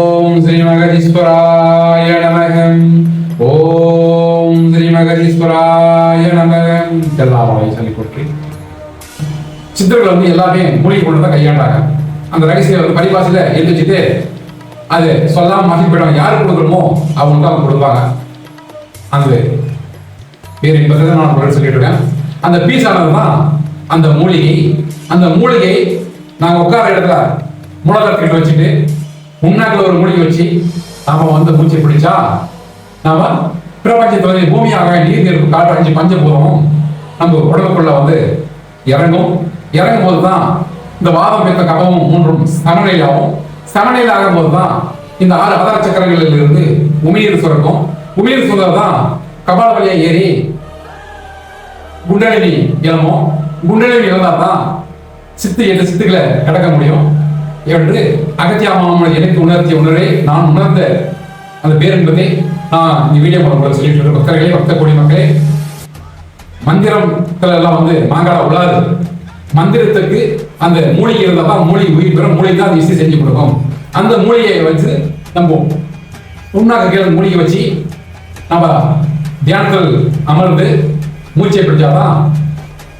ஓம் ஸ்ரீ மகதீஸ்வராய நமகம் ஓம் ஸ்ரீ மகதீஸ்வராய நமகம் எல்லாமே சொல்லி கொடுத்து. சித்தர்கள் வந்து எல்லாமே மூலிகை கொண்டு தான் கையாண்டாங்க. அந்த ரகசியம் வந்து பரிபாசில எழுதி அது சொல்லாம மாற்றி போயிடுவாங்க யாரு கொடுக்குறோமோ அவங்களுக்கு அவங்க கொடுப்பாங்க. அந்த பேர் என்பதை நான் உங்களுக்கு சொல்லிட்டு இருக்கேன். அந்த பீஸ் ஆனது தான் அந்த மூலிகை. அந்த மூலிகை நாங்கள் உட்கார இடத்துல மூலதரத்துக்கிட்ட வச்சுட்டு முன்னாக்கில் ஒரு முடி வச்சு நாம வந்து மூச்சு பிடிச்சா நாம பிரபஞ்சத்துல பூமியாக நீர் நெருப்பு காற்று பஞ்சபூதமும் நம்ம உடம்புக்குள்ள வந்து இறங்கும். இறங்கும் போது தான் இந்த வாதம் பெற்ற கபமும் மூன்றும் சமநிலையாகும் ஆகும் ஆகும் ஆகும்போது தான் இந்த ஆறு ஆதார சக்கரங்களில் இருந்து உமிழ்நீர் சுரக்கும். உமிழ்நீர் சுரந்தது தான் கபால வழியா ஏறி குண்டலினி இளமும் குண்டலினி இழந்தா தான் சித்து எட்டு சித்துக்களை கடக்க முடியும். என்று அகத்தியா எனக்கு உணர்த்திய உணர்வை நான் உணர்ந்த அந்த பேர் என்பதை நான் இந்த வீடியோ மூலம் சொல்லிட்டு இருக்கேன் பக்தர்களே பக்த கோடி மக்களே மந்திரத்துல எல்லாம் வந்து மாங்காடா உள்ளாது மந்திரத்துக்கு அந்த மூலிகை இருந்தால் தான் மூலிகை உயிர் பெறும். மூலிகை தான் அது இசை செஞ்சு கொடுக்கும். அந்த மூலிகையை வச்சு நம்ம உண்ணாக்க கேள் மூலிகை வச்சு நம்ம தியானத்தில் அமர்ந்து மூச்சை பிடிச்சாதான்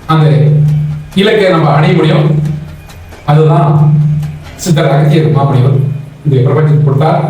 அந்த இலக்கை நம்ம அடைய முடியும். அதுதான் சித்தர் அகத்தியர் மாமணிவர் இந்த பிரபஞ்சம் கொடுத்தார்.